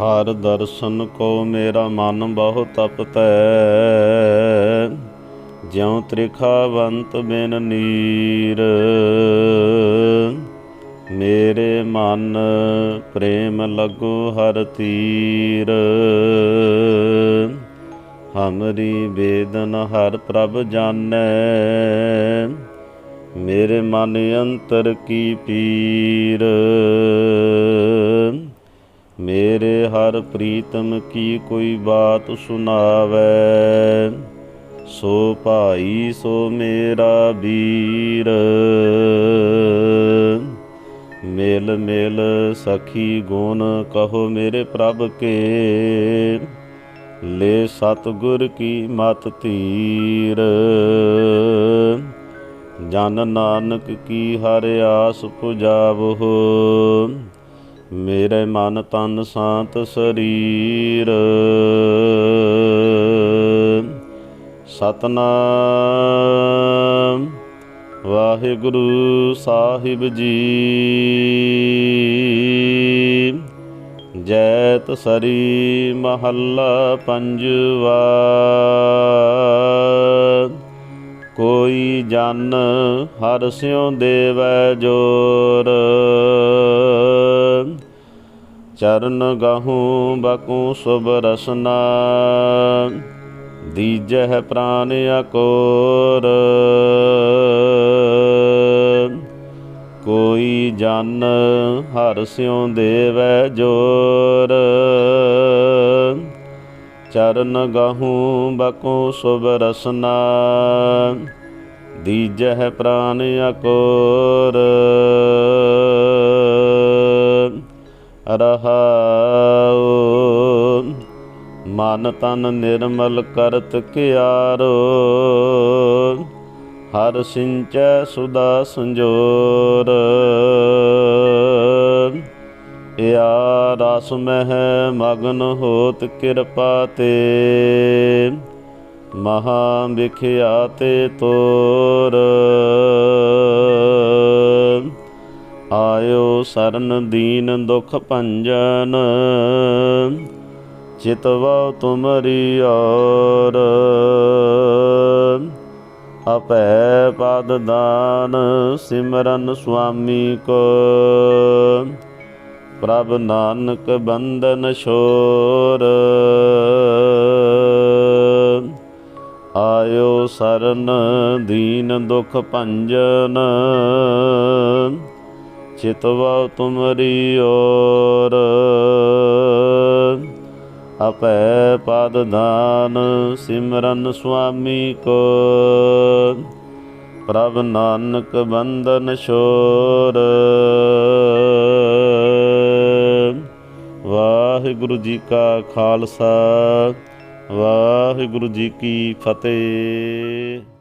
ਹਰ ਦਰਸ਼ਨ ਕੋ ਮੇਰਾ ਮਨ ਬਹੁ ਤਪਤੈ। ਜਿਉ ਤ੍ਰਿਖਾਵੰਤ ਬਿਨ ਨੀਰ। ਮੇਰੇ ਮਨ ਪ੍ਰੇਮ ਲਗੋ ਹਰ ਤੀਰ। ਹਮਰੀ ਬੇਦਨ ਹਰ ਪ੍ਰਭ ਜਾਣੈ। ਮੇਰੇ ਮਨ ਅੰਤਰ ਕੀ ਪੀਰ। ਮੇਰੇ ਹਰ ਪ੍ਰੀਤਮ ਕੀ ਕੋਈ ਬਾਤ ਸੁਣਾਵੇ? ਸੋ ਭਾਈ, ਸੋ ਮੇਰਾ ਵੀਰ। ਮੇਲ ਮੇਲ ਸਖੀ ਗੁਣ ਕਹੋ ਮੇਰੇ ਪ੍ਰਭ ਕੇ। ਲੈ ਸਤਗੁਰ ਕੀ ਮਤ ਧੀਰ। ਜਨ ਨਾਨਕ ਕੀ ਹਰ ਆਸ ਪੁਜਾਵੋ ਮੇਰੇ ਮਨ ਤਨ ਸਾਤ ਸਰੀਰ। ਸਤਨਾਮ ਵਾਹਿਗੁਰੂ ਸਾਹਿਬ ਜੀ। ਜੈਤ ਸਰੀ ਮਹੱਲਾ ਪੰਜਵਾ। ਕੋਈ ਜਨ ਹਰ ਸਿਉ ਦੇਵੈ ਜੋਰ। ਚਰਨ ਗਹੂ, ਬਕੂ ਸੁਭ ਰਸਨਾ। ਦੀਜਹਿ ਪ੍ਰਾਨ ਅਕੋਰ। ਕੋਈ ਜਨ ਹਰ ਸਿਉ ਦੇਵੈ ਜੋਰ। ਚਰਨ ਗਹੂ, ਬਕੂ ਸੁਭ ਰਸਨਾ। ਦੀਜਹਿ ਪ੍ਰਾਨ ਅਕੋਰ। ਰਹਾਉ ਮਨ ਤਨ ਨਿਰਮਲ ਕਰਤ ਕਿਆਰੋ। ਹਰ ਸਿੰਚੈ ਸੁਦਾ ਸੰਜੋਰ। ਇਆ ਰਸ ਮਹਿ ਮਗਨ ਹੋਤ ਕਿਰਪਾ ਤੇ। ਮਹਾ ਵਿਖਿਆ ਤੇ ਤੋਰ। ਆਇਓ ਸਰਨ ਦੀਨ ਦੁਖ ਭੰਜਨ ਚਿਤਵਾ ਤੁਮਰੀ ਔਰ। ਅਪੈ ਪਦ ਦਾਨ ਸਿਮਰਨ ਸੁਆਮੀ ਕੋ। ਪ੍ਰਭ ਨਾਨਕ ਬੰਧਨ ਛੋਰ। ਆਇਓ ਸਰਨ ਦੀਨ ਦੁਖ ਭੰਜਨ ਚਿਤਵਾ ਤੁਮਰੀ ਔਰ। ਆਪੈ ਪਦ ਦਾਨ ਸਿਮਰਨ ਸੁਆਮੀ ਕੋ। ਪ੍ਰਭ ਨਾਨਕ ਬੰਦਨ ਸ਼ੋਰ ਵਾਹਿਗੁਰੂ ਜੀ ਕਾ ਖਾਲਸਾ, ਵਾਹਿਗੁਰੂ ਜੀ ਕੀ ਫਤਿਹ।